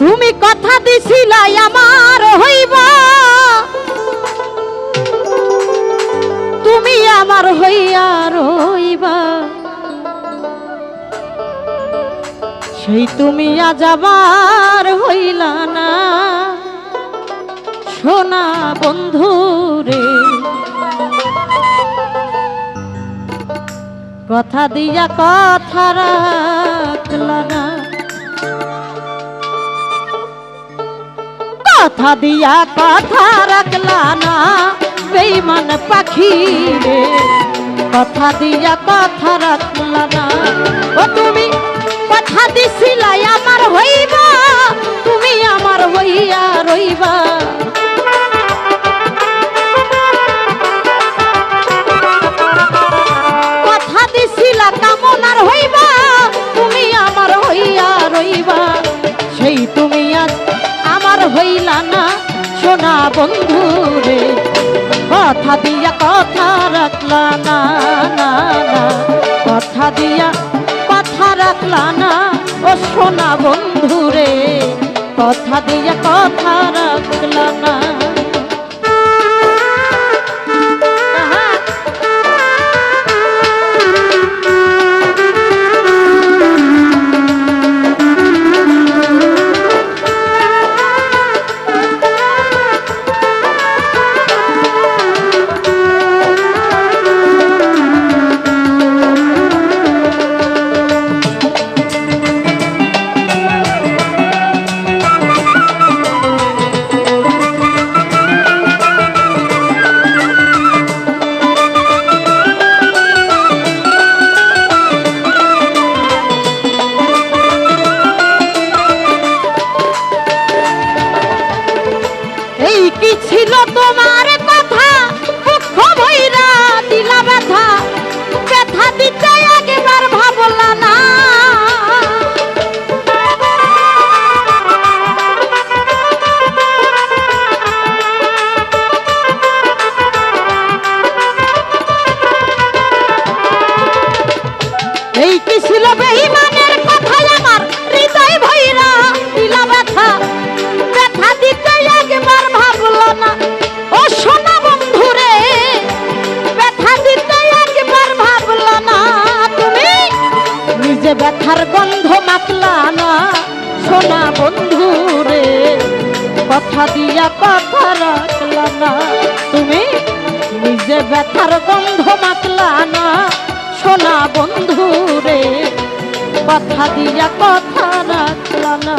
তুমি কথা দিছিলাই আমার হইবা। তুমি আমার হইয়া রইবা। সেই তুমি আজ আবার হইলা না। সোনা বন্ধু রে, কথা দিয়া কথা রাখলা না। কথা দিয়া কথা রাখলা না বেইমান পাখি কথা দিয়া কথা রাখলা না ও তুমি কথা দিছিলাই আমার হইবা তুমি আমার হইয়া রইবা সোনা বন্ধু রে কথা দিয়া কথা রাখলা, না না না। কথা দিয়া কথা রাখলা, না, ও সোনা বন্ধু রে কথা দিয়া কথা রাখলা, না। কথা দিয়া কথা রাখলা না। তুমি নিজে ব্যথার গন্ধ মাতলা না। সোনা বন্ধু রে কথা দিয়া কথা রাখলা না।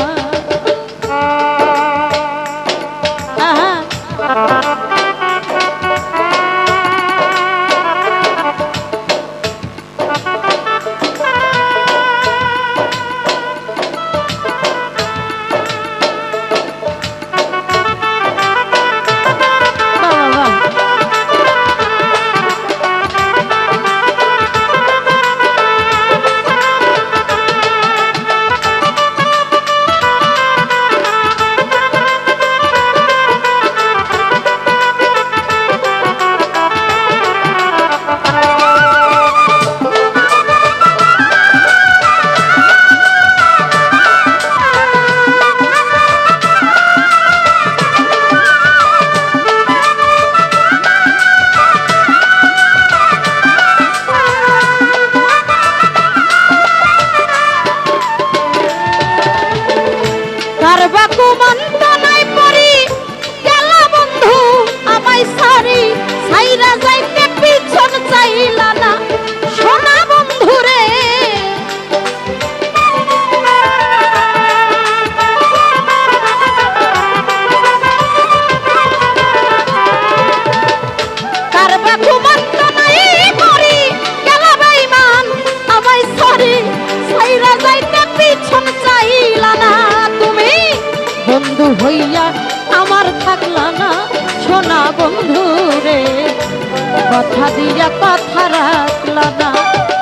কথা দিয়া কথা রাখলা না।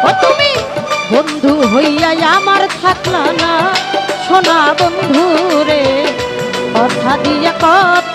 ও তুমি, বন্ধু হইয়া আমার থাকলা না। সোনা বন্ধু রে কথা দিয়া কথা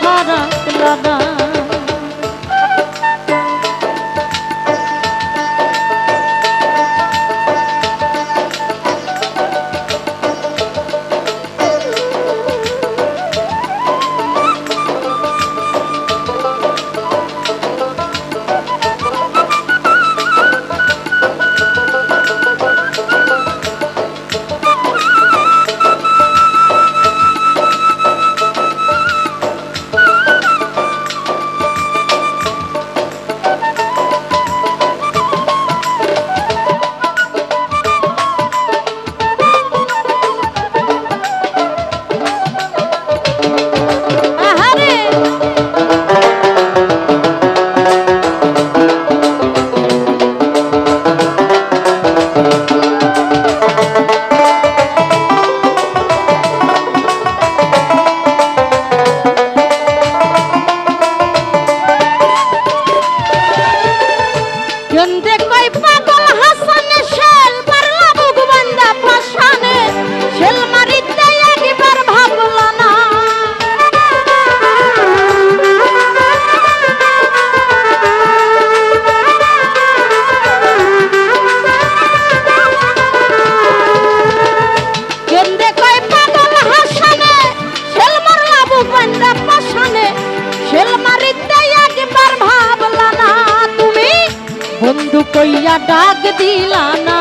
কইয়া ডাক দিলা না।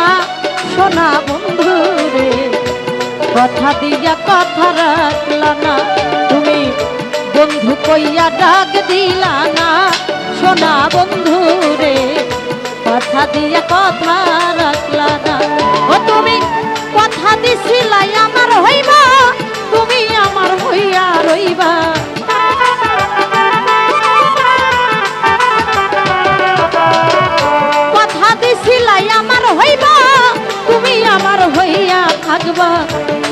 সোনা বন্ধু রে, কথা দিয়া কথা রাখলা না। তুমি বন্ধু কইয়া ডাক দিলা না। সোনা বন্ধু রে, কথা দিয়া কথা থাকবা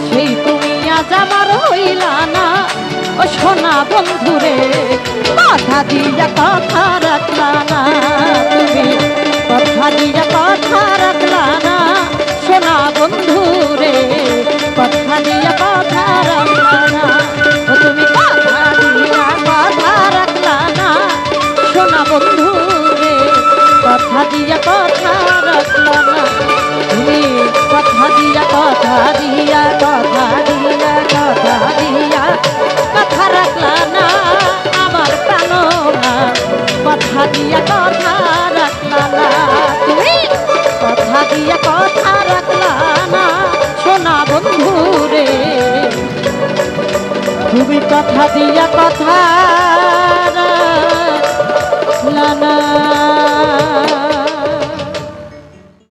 সেই তুমি আজ আমার হইলা না। ও সোনা বন্ধুরে কথা দিয়া কথা রাখলা না। তুমি কথা দিয়া কথা রাখলা না, সোনা বন্ধুরে কথা দিয়া কথা রাখলা না। ও তুমি কথা দিয়া কথা রাখলা না, সোনা বন্ধুরে কথা দিয়া কথা রাখলা না। কথা রাখলা না সোনা বন্ধু রে। তুমি কথা দিয়া কথা না।